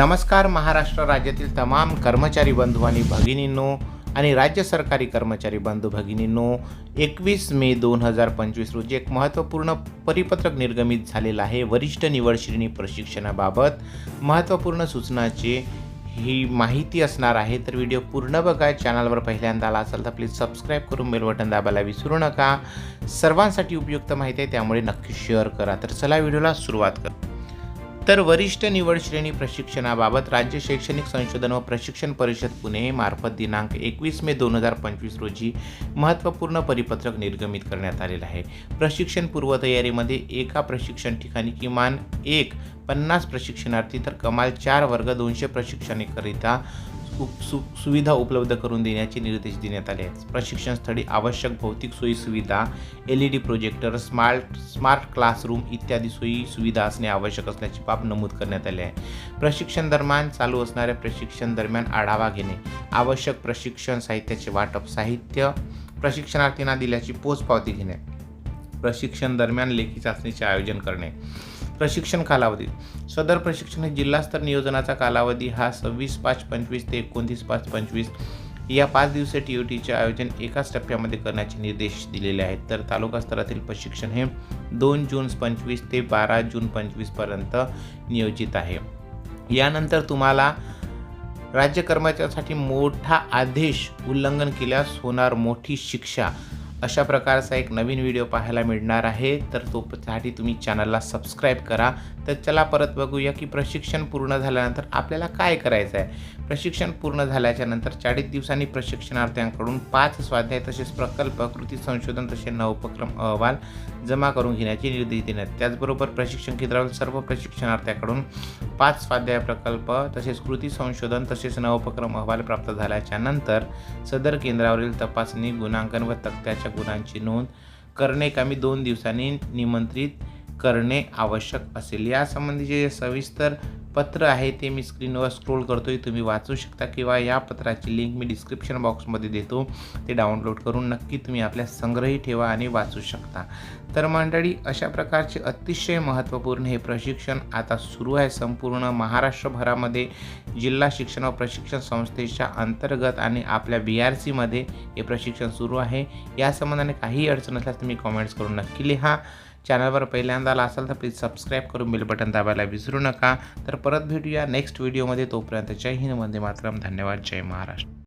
नमस्कार महाराष्ट्र राज्यातील तमाम कर्मचारी बंधू आणि भगिनींनो आणि राज्य सरकारी कर्मचारी बंधू भगिनींनो एकवीस मे दोन हजार पंचवीस रोजी एक महत्त्वपूर्ण परिपत्रक निर्गमित झालेलं आहे. वरिष्ठ निवड श्रेणी प्रशिक्षणाबाबत महत्त्वपूर्ण सूचनाचे ही माहिती असणार आहे. तर व्हिडिओ पूर्ण बघा चॅनलवर पहिल्यांदा आला असाल तर प्लीज सबस्क्राईब करून बेल बटन दाबायला विसरू नका. सर्वांसाठी उपयुक्त माहिती आहे त्यामुळे नक्की शेअर करा. तर चला व्हिडिओला सुरुवात करा तर वरिष्ठ निवड श्रेणी प्रशिक्षणाबाबत राज्य शैक्षणिक संशोधन व प्रशिक्षण परिषद पुणे मार्फत दिनांक एकवीस मे दोन हजार पंचवीस रोजी महत्त्वपूर्ण परिपत्रक निर्गमित करण्यात आलेलं आहे. प्रशिक्षण पूर्वतयारीमध्ये एका प्रशिक्षण ठिकाणी किमान एक पन्नास प्रशिक्षणार्थी तर कमाल चार वर्ग दोनशे प्रशिक्षणेकरिता सु सु सुविधा उपलब्ध करून देण्याचे निर्देश देण्यात आले आहेत. प्रशिक्षण स्थळी आवश्यक भौतिक सोयी सुविधा L E D projector smart smart classroom इत्यादी सोयी सुविधा असणे आवश्यक असल्याची बाब नमूद करण्यात आली आहे. प्रशिक्षण दरम्यान चालू असणाऱ्या प्रशिक्षण दरम्यान आढावा घेणे आवश्यक प्रशिक्षण साहित्याचे वाटप साहित्य प्रशिक्षणार्थींना दिल्याची पोचपावती घेणे प्रशिक्षण दरम्यान लेखी चाचणीचे आयोजन करणे प्रशिक्षण कालावधी. सदर प्रशिक्षण हे जिल्हास्तर नियोजनाचा कालावधी हा सव्वीस पाच पंचवीस ते एकोणतीस पाच पंचवीस या पाच दिवसीय टी ओ टीचे आयोजन एकाच टप्प्यामध्ये करण्याचे निर्देश दिलेले आहेत. तर तालुका स्तरातील प्रशिक्षण हे दोन जून पंचवीस ते बारा जून पंचवीसपर्यंत नियोजित आहे. यानंतर तुम्हाला राज्य कर्मचाऱ्यांसाठी मोठा आदेश उल्लंघन केल्यास होणार मोठी शिक्षा. अशा प्रकारचा एक नवीन व्हिडिओ पाहायला मिळणार आहे. तर तोसाठी तुम्ही चॅनलला सबस्क्राईब करा. तर चला परत बघूया की प्रशिक्षण पूर्ण झाल्यानंतर आपल्याला काय करायचं आहे? प्रशिक्षण पूर्ण झाल्याच्यानंतर चाळीस दिवसांनी प्रशिक्षणार्थ्यांकडून पाच स्वाध्याय तसेच प्रकल्प कृती संशोधन तसे नवोपक्रम अहवाल जमा करून घेण्याचे निर्देश देण्यात त्याचबरोबर प्रशिक्षण केंद्रावर सर्व प्रशिक्षणार्थ्याकडून पाच स्वाध्याय प्रकल्प तसेच कृती संशोधन तसेच नवोपक्रम अहवाल प्राप्त झाल्याच्यानंतर सदर केंद्रावरील तपासणी गुणांकन व तक्त्याच्या गुणांची नोंद करणे कामी दोन दिवसांनी निमंत्रित करणे आवश्यक असेल. यासंबंधीचे सविस्तर पत्र आहे ते मी स्क्रीनवर स्क्रोल करतोय. तुम्ही वाचू शकता किंवा या पत्राची लिंक मी डिस्क्रिप्शन बॉक्समध्ये देतो. ते डाउनलोड करून नक्की तुम्ही आपल्या संग्रही ठेवा आणि वाचू शकता. तर मंडळी अशा प्रकारचे अतिशय महत्त्वपूर्ण हे प्रशिक्षण आता सुरू आहे संपूर्ण महाराष्ट्रभरामध्ये. जिल्हा शिक्षण व प्रशिक्षण संस्थेच्या अंतर्गत आणि आपल्या बी आर सीमध्ये हे प्रशिक्षण सुरू आहे. या संबंधाने काही अडचण असल्यास तुम्ही कॉमेंट्स करून नक्की लिहा. चॅनलवर पहिल्यांदा आला असाल तर प्लीज सबस्क्राईब करून बेल बटन दाबायला विसरू नका. तर परत भेटूया नेक्स्ट व्हिडिओमध्ये. तोपर्यंत जय हिंद वंदे मातरम. धन्यवाद. जय महाराष्ट्र.